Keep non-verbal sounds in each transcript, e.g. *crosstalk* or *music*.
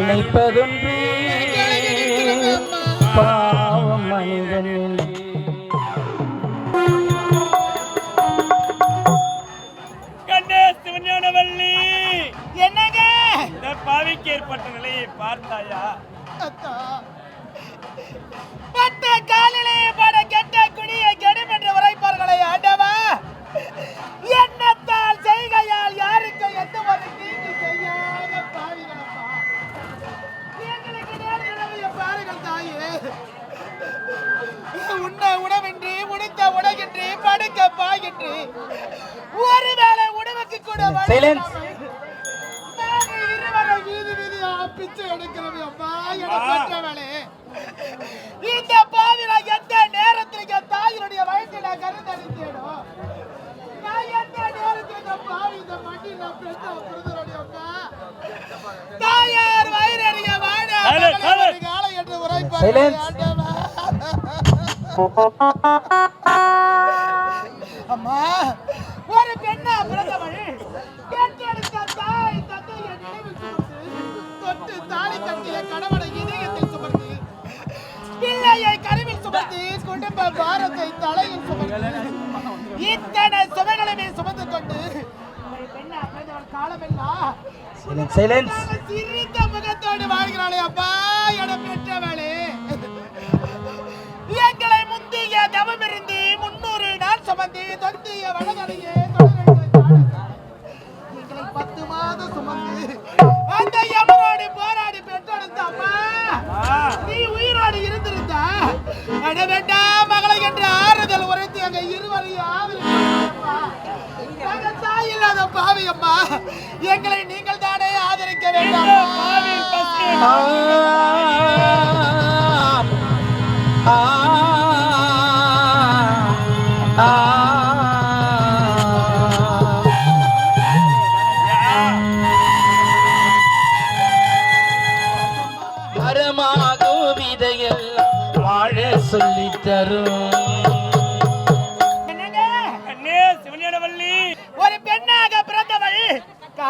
நினைப்பதொன்று. பாவம் மனிதனில் என்னங்க? இந்த பாவிக்கு ஏற்பட்ட நிலையை பார்த்தாயா? படுக்க பாயின்றி ஒருவேளை உணவுக்கு கூட இருவரும் வீதி வீதியா பிச்சை எடுக்கிறோம் அம்மா என பெற்றவளே. இந்த பாவில எந்த நேரத்தில் என் தாயினுடைய வயசில கருத்தளித்தேனோ நான் எந்த நேரத்தில் இந்த பாவி இந்த மண்ணில் நான் பெற்ற புரிதலுடைய அம்மா தாயார் வயிறறிய வாழ காலை என்று உரைப்பார் Silence. *laughs* அம்மா ஒரு பெண்ணா பிறந்தவள். பெற்றெடுத்த தாய் தந்தையை சுமந்து தொட்டு தாலி கட்டிய கணவனை இதயத்தில் சுமந்து பிள்ளையை கருவில் சுமந்து குடும்ப பாரத்தை தலையில் சுமந்து இத்தனை சுமைகளுமே சுமந்து கொண்டு காலமெல்லாம் சிரித்த முகத்தோடு வாழ்கிறாளே அப்பா என பெற்றவளே. தாய் இல்லாத பாவி அம்மா. எங்களை நீங்கள் தானே ஆதரிக்க வேண்டாம்.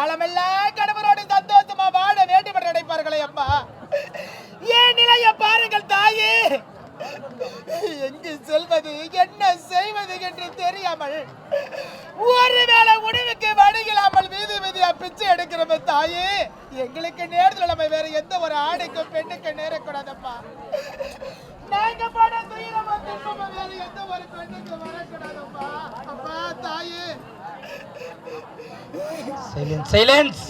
காலமெல்லாம் கணவரோடு சந்தோஷமா வாழ வேண்டும் என்று நினைப்பார்களே அம்மா. ஏன் நிலைய பாருங்கள் தாயே. எங்கு செல்வது என்ன செய்வது என்று தெரியாமல் ஒருவேளை உணவுக்கு வழியில்லாமல் வீதி வீதியா பிச்சை எடுக்கிறோம் தாயே. எங்களுக்கு நேரத்தில் நம்ம வேற எந்த ஒரு ஆணுக்கும் பெண்ணுக்கும் நேரக்கூடாதப்பா. நாங்க பட துயரமா துன்பமும் வேற எந்த ஒரு பெண்ணுக்கு வரக்கூடாதப்பா. அப்பா தாயே. சைலன்ஸ் சைலன்ஸ்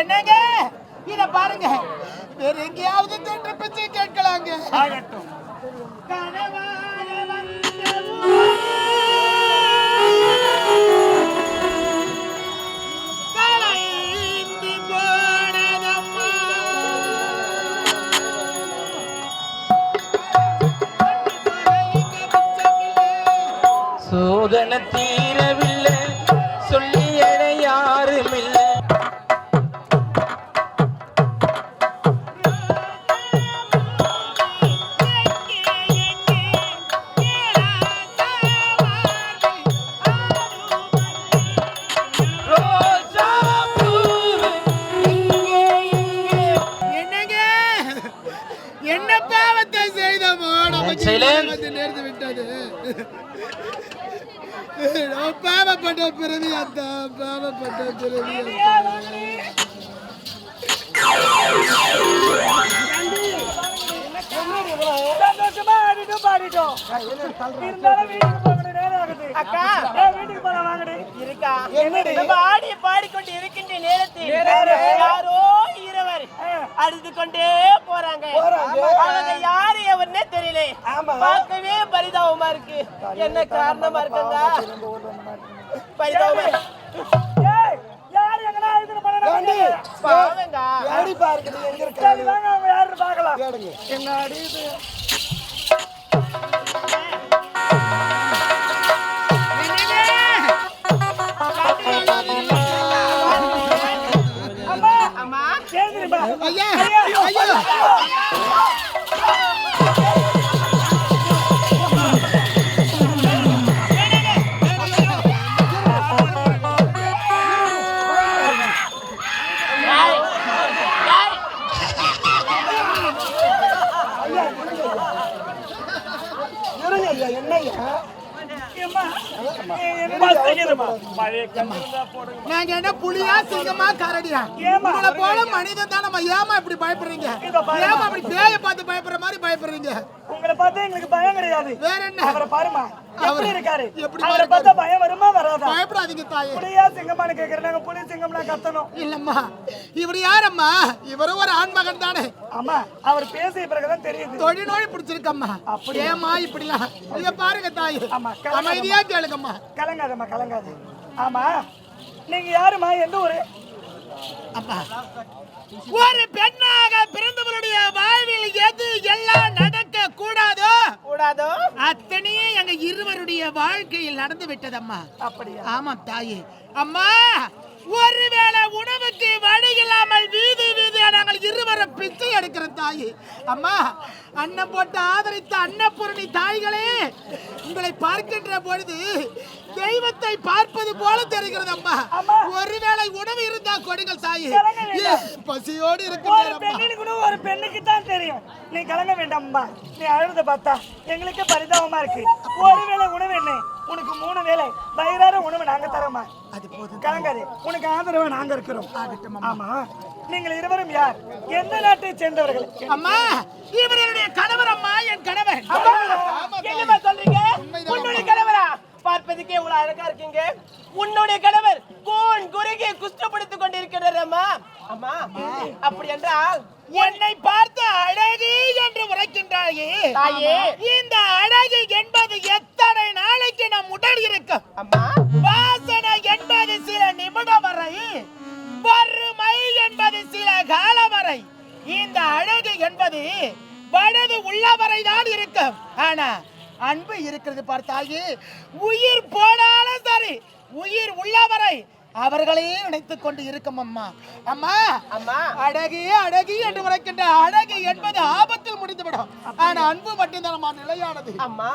என்னங்க? இத பாருங்க. வேற எங்கேயாவது தொன்று பிச்சை கேட்கலாங்க. கனவான இங்கே என்னங்க? என்ன பாவத்தை செய்தமோ நமக்கு Silence. வந்து நேர்ந்து விட்டது. நான் பாவப்பட்ட பிறவி அந்த பாவப்பட்ட பிறவி சந்தோஷமா ஏறிட்டோம் இருந்தாலும் வீட்டுக்கு போகணும் நேரம் ஆகுது. அக்கா. ஏன் வீட்டுக்கு போலாம் வாங்கடி. இருக்கா. என்னடி? ஆடி பாடிக்கொண்டு இருக்கின்ற நேரத்தில் யாரோ அழுது கொண்டே போறாங்க. அவங்க யாரு எவர்னே தெரியல. பார்க்கவே பரிதாபமா இருக்கு. என்ன காரணமா இருக்குங்க? பரிதாபமா இருக்கு. ஏய் யார் எங்கனா இதுல நாங்க என்ன புலியா சிங்கமா கரடியா? உங்களை போல மனிதன் தான் நம்ம ஏமா இப்படி பயப்படுறீங்க. ஏமா அப்படி பேய பார்த்து பயப்படுற மாதிரி பயப்படுறீங்க? உங்களை பார்த்தா எங்களுக்கு பயம் கிடையாது. வேற என்ன? அவரை பாருமா. எப்படி இருக்காரு? அவரை? பார்த்தா பயம் வருமா வராதா? பயப்படாதீங்க தாயே. புலியா சிங்கமானு கேக்குறேன். நாங்க புலி சிங்கம்லாம் கத்தணும். இல்லம்மா. இவர் யாரம்மா? இவரும் ஒரு ஆண்மகன் தானே. ஆமா அவர் பேசிய பிறகுதான் தெரியுது. தொழில்நோய் பிடிச்சிருக்கம்மா. ஏமா இப்படிலாம்? இங்க பாருங்க தாய். அமைதியா கேளுங்கம்மா. கலங்காதம்மா கலங்காத ஆமா. நீங்க யாருமா எந்த ஊரு? அப்பா. ஒரு பெண்ணாக பிறந்தவருடைய வாழ்வில் எது எல்லாம் நடக்க கூடாதோ? கூடாதோ அத்தனையும் எங்க இருவருடைய வாழ்க்கையில் நடந்து விட்டதம்மா. அப்படியா? ஆமாம் தாயே. அம்மா ஒருவேளை உணவுக்கு வழி இல்லாமல் வீதி இருவரும் பிச்சை எடுக்கிற தாயே. அம்மா அன்னம் போட்டு ஆதரித்த அன்னபூரணி தாய்களே உங்களை பார்க்கின்ற பொழுது தெய்வத்தை பார்ப்பது போல தெரிகிறது அம்மா. ஒருவேளை உணவு இருந்தா கொடுங்கள் தாயே. பசியோடு பெண்ணுக்கு ஒரு பெண்ணுக்கு தான் தெரியும். நீ கலங்க வேண்டாம்மா நீ அழுத பார்த்தா எங்களுக்கு பரிதாபமா இருக்கு. ஒருவேளை உணவு என்ன? உனக்கு மூணு வேளை. வயிறார உணவு நாங்க தரோமா அது போதும் கலங்காது. உனக்கு ஆதரவா நாங்க இருக்கிறோம். ஆமா. நீங்கள் இருவரும் யார்? எந்த நாட்டை சேர்ந்தவர்கள்? அம்மா இவர் என்னுடைய கணவர் அம்மா என் கணவர். என்னமா சொல்றீங்க? உன்னுடைய கணவரா? பார்ப்பதுக்கே இவ்வளவு அழகா இருக்கீங்க. உன்னுடைய கணவர் கூன் குறுகி குஷ்டப்படுத்திக் கொண்டிருக்கிறார் அம்மா. அம்மா அப்படி என்றால் என்னை பார்த்து அழகு என்று உரைக்கின்றாயே. தாயே. இந்த அழகு என்பது எத்தனை நாளைக்கு நம் உடல் இருக்கும்? அம்மா ஆனா அன்பு இருக்கிறது பார்த்தாயே உயிர் போனாலும் சரி. உயிர் உள்ளவரை அவர்களே நினைத்துக் கொண்டு இருக்கும் அம்மா. அம்மா அம்மா. அழகு அழகு என்று உரைக்கின்ற அழகு என்பது ஆபத்தில் முடிந்துவிடும். ஆனா அன்பு மட்டும்தான் அம்மா நிலையானது. அம்மா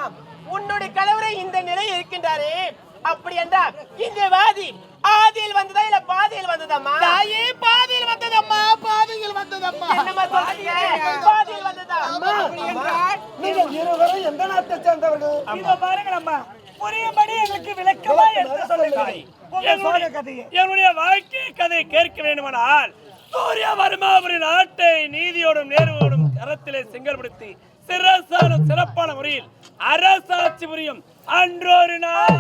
உன்னுடைய கணவரை இந்த நிலை இருக்கின்றாரே. அப்படி என்றால் இந்த வாதி ஆதியில் வந்ததா இல்ல பாதியில் வந்ததம்மா? தாயே பாதியில் வந்ததம்மா பாதியில் வந்ததம்மா. என்னம்மா சொல்றீங்க பாதியில் வந்ததா அப்படி என்றால் நீங்கள் இருவரும் எந்த நாட்டை சேர்ந்தவர்கள் இதோ பாருங்கள் அம்மா புரியும்படி எங்களுக்கு விளக்கமா எடுத்து சொல்லுங்க. உங்க சோக கதையை. என்னுடைய வாழ்க்கை கதை கேட்க வேண்டுமானால் சூரிய வர்மாபுரி நாட்டை நீதியோடும் நேர்வோடும் கரத்திலே செங்கல்படுத்தி சிரசான சிறப்பான முறையில் அரசாட்சி புரியும் அன்றொரு நாள்